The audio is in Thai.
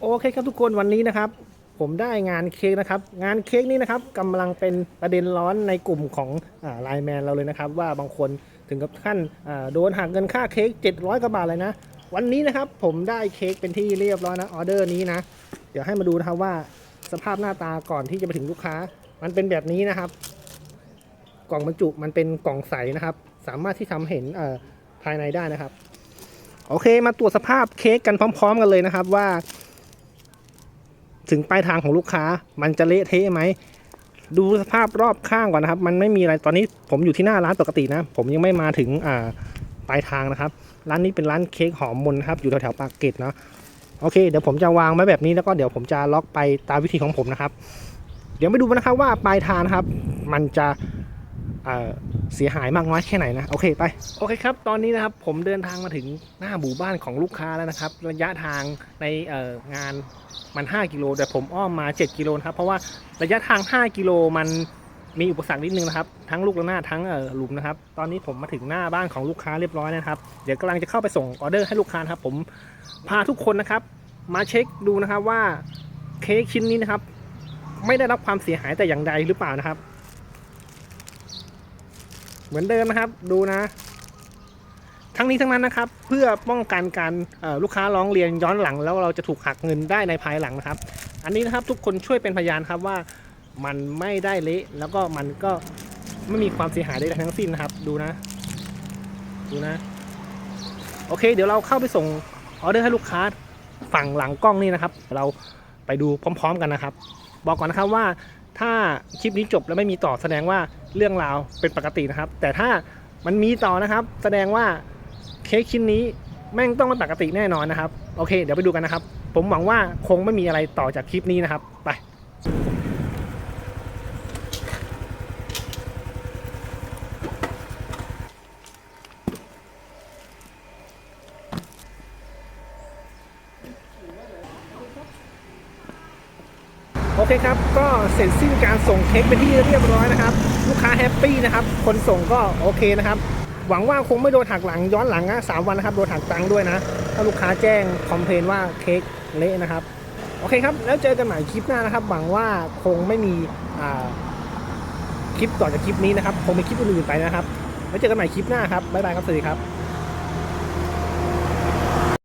โอเคครับทุกคนวันนี้นะครับ ผมได้งานเค้กนะครับ งานเค้กนี้นะครับกำลังเป็นประเด็นร้อนในกลุ่มของไลน์แมนเราเลยนะครับ ว่าบางคนถึงกับขั้นโดนหักเงินค่าเค้ก700กว่าบาทเลยนะ วันนี้นะครับผมได้เค้กเป็นที่เรียบร้อยนะออเดอร์นี้นะ เดี๋ยวให้มาดูนะครับว่าสภาพหน้าตาก่อนที่จะไปถึงลูกค้า มันเป็นแบบนี้นะครับ กล่องบรรจุมันเป็นกล่องใสนะครับ สามารถที่ทำเห็นภายในได้นะครับ โอเคมาตรวจสภาพเค้กกันพร้อม ๆ กันเลยนะครับว่า ถึงปลายทางของลูกค้า มันจะเละเทะไหมดูสภาพรอบข้างก่อนนะครับ มันไม่มีอะไรตอนนี้ผมอยู่ที่หน้าร้านปกตินะ ผมยังไม่มาถึงอ่าปลายทางนะครับ ร้านนี้เป็นร้านเค้กหอมมนครับอยู่แถวๆปากเกร็ดเนาะโอเคเดี๋ยวผมจะวางไว้แบบนี้แล้วก็เดี๋ยวผมจะล็อกไปตามวิธีของผมนะครับ เดี๋ยวไปดูกันนะครับว่าปลายทางนะครับ มันจะ เเสียหายมากน้อยแค่ไหนนะโอเคไปโอเคครับตอนนี้นะครับผมเดินทางมาถึงหน้าหมู่บ้านของลูกค้าแล้วนะครับ ระยะทางในงานมัน 5 กิโล แต่ผมอ้อมมา 7 กิโลครับเพราะว่าระยะทาง 5 กิโลมันมีอุปสรรคนิดนึงนะครับทั้งลูกระนาดทั้งหลุมนะครับ ตอนนี้ผมมาถึงหน้าบ้านของลูกค้าเรียบร้อยนะครับ เดี๋ยวกำลังจะเข้าไปส่งออเดอร์ให้ลูกค้าครับ ผมพาทุกคนนะครับ มาเช็คดูนะครับว่าเค้กชิ้นนี้นะครับ ไม่ได้รับความเสียหายแต่อย่างใดหรือเปล่านะครับ เหมือนเดิมนะครับ ดูนะ ทั้งนี้ทั้งนั้นนะครับ เพื่อป้องกันการลูกค้าร้องเรียนย้อนหลัง แล้วเราจะถูกหักเงินได้ในภายหลังนะครับ อันนี้นะครับทุกคนช่วยเป็นพยานครับว่ามันไม่ได้เละแล้วก็มันก็ไม่มีความเสียหายใดๆทั้งสิ้นนะครับ ดูนะ ดูนะ โอเค เดี๋ยวเราเข้าไปส่งออเดอร์ให้ลูกค้าฝั่งหลังกล้องนี่นะครับ เราไปดูพร้อม ๆ กันนะครับ บอกก่อนนะครับว่า ถ้าคลิปนี้จบแล้วไม่มีต่อแสดงว่าเรื่องราวเป็นปกตินะครับ แต่ถ้ามันมีต่อนะครับ แสดงว่าเค้กชิ้นนี้แม่งต้องไม่ปกติแน่นอนนะครับ โอเค เดี๋ยวไปดูกันนะครับ ผมหวังว่าคงไม่มีอะไรต่อจากคลิปนี้นะครับ ไป โอเคครับ ก็เสร็จสิ้นการส่งเค้กเป็นที่เรียบร้อยนะครับ ลูกค้าแฮปปี้นะครับ คนส่งก็โอเคนะครับ หวังว่าคงไม่โดนหักหลังย้อนหลังนะสามวันนะครับ โดนหักตังค์ด้วยนะ ถ้าลูกค้าแจ้งคอมเพลนว่าเค้กเละนะครับ โอเคครับ แล้วเจอกันใหม่คลิปหน้านะครับ หวังว่าคงไม่มีคลิปต่อจากคลิปนี้นะครับ คงมีคลิปอื่นๆไปนะครับ แล้วเจอกันใหม่คลิปหน้าครับ บ๊ายบายครับ สวัสดีครับ